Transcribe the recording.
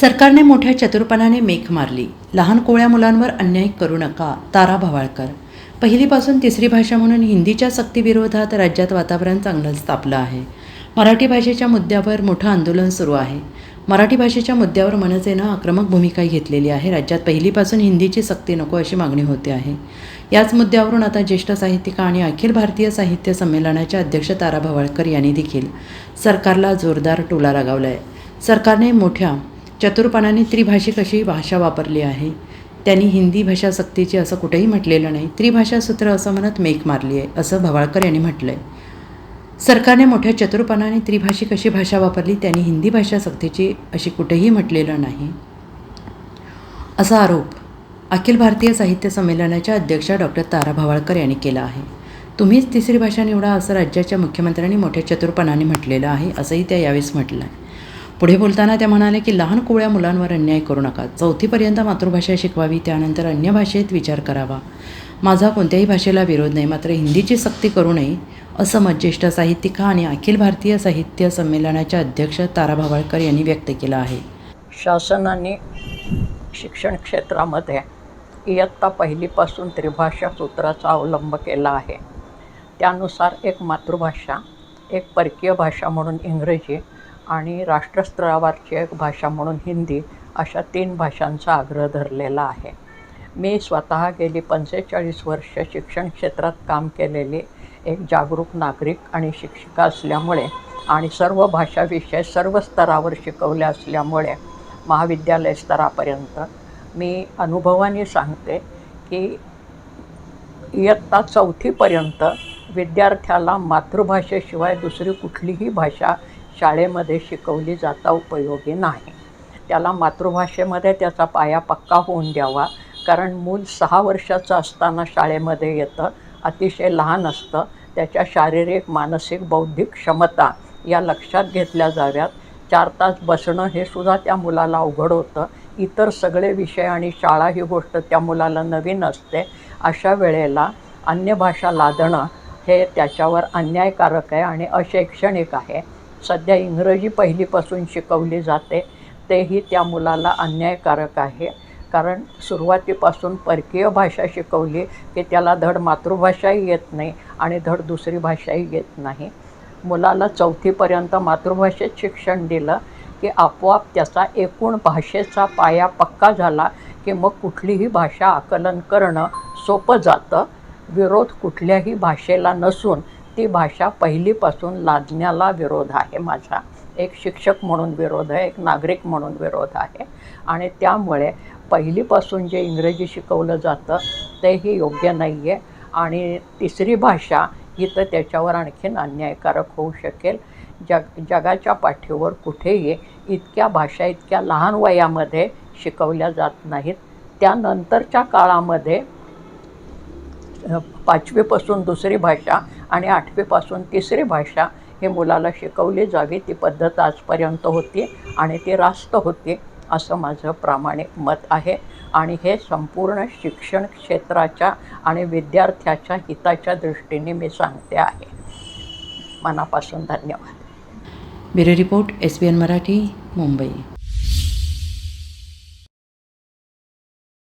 सरकारने मोठ्या चतुरपणाने मेख मारली. लहान कोळ्या मुलांवर अन्याय करू नका तारा भवाळकर. पहिलीपासून तिसरी भाषा म्हणून हिंदीच्या सक्तीविरोधात राज्यात वातावरण चांगलंच तापलं आहे. मराठी भाषेच्या मुद्द्यावर मोठं आंदोलन सुरू आहे. मराठी भाषेच्या मुद्द्यावर मनसेनं आक्रमक भूमिका घेतलेली आहे. राज्यात पहिलीपासून हिंदीची सक्ती नको अशी मागणी होते आहे. याच मुद्द्यावरून आता ज्येष्ठ साहित्यिका आणि अखिल भारतीय साहित्य संमेलनाच्या अध्यक्ष तारा भवाळकर यांनी देखील सरकारला जोरदार टोला लगावला आहे सरकारने मोठ्या चतुरपणाने त्रिभाषिक अशी भाषा वापरली आहे. त्यांनी हिंदी भाषा सक्तीची असं कुठेही म्हटलेलं नाही. त्रिभाषा सूत्र असं म्हणत मेक मारली आहे असं भवाळकर यांनी म्हटलं आहे सरकारने मोठ्या चतुरपणाने त्रिभाषिक अशी भाषा वापरली त्यांनी हिंदी भाषा सक्तीची अशी कुठेही म्हटलेलं नाही. असा आरोप अखिल भारतीय साहित्य संमेलनाच्या अध्यक्षा डॉक्टर तारा भवाळकर यांनी केला आहे. तुम्हीच तिसरी भाषा निवडा असं राज्याच्या मुख्यमंत्र्यांनी मोठ्या चतुरपणाने म्हटलेलं आहे असंही त्या यावेळेस म्हटलं आहे पुढे बोलताना त्या म्हणाले की लहान कोवळ्या मुलांवर अन्याय करू नका. चौथीपर्यंत मातृभाषा शिकवावी त्यानंतर अन्य भाषेत विचार करावा. माझा कोणत्याही भाषेला विरोध नाही मात्र हिंदीची सक्ती करू नये असं मत ज्येष्ठ साहित्यिका आणि अखिल भारतीय साहित्य संमेलनाच्या अध्यक्ष तारा भवाळकर यांनी व्यक्त केलं आहे. शासनाने शिक्षण क्षेत्रामध्ये इयत्ता पहिलीपासून त्रिभाषा सूत्राचा अवलंब केला आहे. त्यानुसार एक मातृभाषा एक परकीय भाषा म्हणून इंग्रजी आणि राष्ट्रस्तरावरची एक भाषा म्हणून हिंदी अशा तीन भाषांचा आग्रह धरलेला आहे. मी स्वतः गेली पंचेचाळीस वर्ष शिक्षण क्षेत्रात काम केलेली एक जागरूक नागरिक आणि शिक्षिका असल्यामुळे आणि सर्व भाषा विषय सर्व स्तरावर शिकवले असल्यामुळे महाविद्यालय स्तरापर्यंत मी अनुभवाने सांगते की इयत्ता चौथीपर्यंत विद्यार्थ्याला मातृभाषेशिवाय दुसरी कुठलीही भाषा शाळेमध्ये शिकवली जाता उपयोगी नाही. त्याला मातृभाषेमध्ये त्याचा पाया पक्का होऊन द्यावा. कारण मूल सहा वर्षाचं असताना शाळेमध्ये येतं अतिशय लहान असतं. त्याच्या शारीरिक मानसिक बौद्धिक क्षमता या लक्षात घेतल्या जाव्यात. चार तास बसणं हे सुद्धा त्या मुलाला अवघड होतं. इतर सगळे विषय आणि शाळा ही गोष्ट त्या मुलाला नवीन असते. अशा वेळेला अन्य भाषा लादणं हे त्याच्यावर अन्यायकारक आहे आणि अशैक्षणिक आहे. सध्या इंग्रजी पहिलीपासून शिकवली जाते तेही त्या मुलाला अन्यायकारक आहे. कारण सुरुवातीपासून परकीय भाषा शिकवली की त्याला धड मातृभाषाही येत नाही आणि धड दुसरी भाषाही येत नाही. मुलाला चौथीपर्यंत मातृभाषेत शिक्षण दिलं की आपोआप त्याचा एकूण भाषेचा पाया पक्का झाला की मग कुठलीही भाषा आकलन करणं सोपं जातं. विरोध कुठल्याही भाषेला नसून मराठी भाषा पहिलीपासून लादण्याला विरोध आहे माझा. एक शिक्षक म्हणून विरोध आहे एक नागरिक म्हणून विरोध आहे. आणि त्यामुळे पहिलीपासून जे इंग्रजी शिकवलं जातं तेही योग्य नाही आहे आणि तिसरी भाषा ही तर त्याच्यावर आणखीन अन्यायकारक होऊ शकेल. जग जगाच्या पाठीवर कुठेही इतक्या भाषा इतक्या लहान वयामध्ये शिकवल्या जात नाहीत. त्यानंतरच्या काळामध्ये पाचवीपासून दुसरी भाषा आणि आठवीपासून तिसरी भाषा हे मुलाला शिकवली जावी ती पद्धत आजपर्यंत होती आणि ती रास्त होती असं माझं प्रामाणिक मत आहे. आणि हे संपूर्ण शिक्षण क्षेत्राच्या आणि विद्यार्थ्याच्या हिताच्या दृष्टीने मी सांगते आहे. मनापासून धन्यवाद. Bureau report S B N Marathi Mumbai.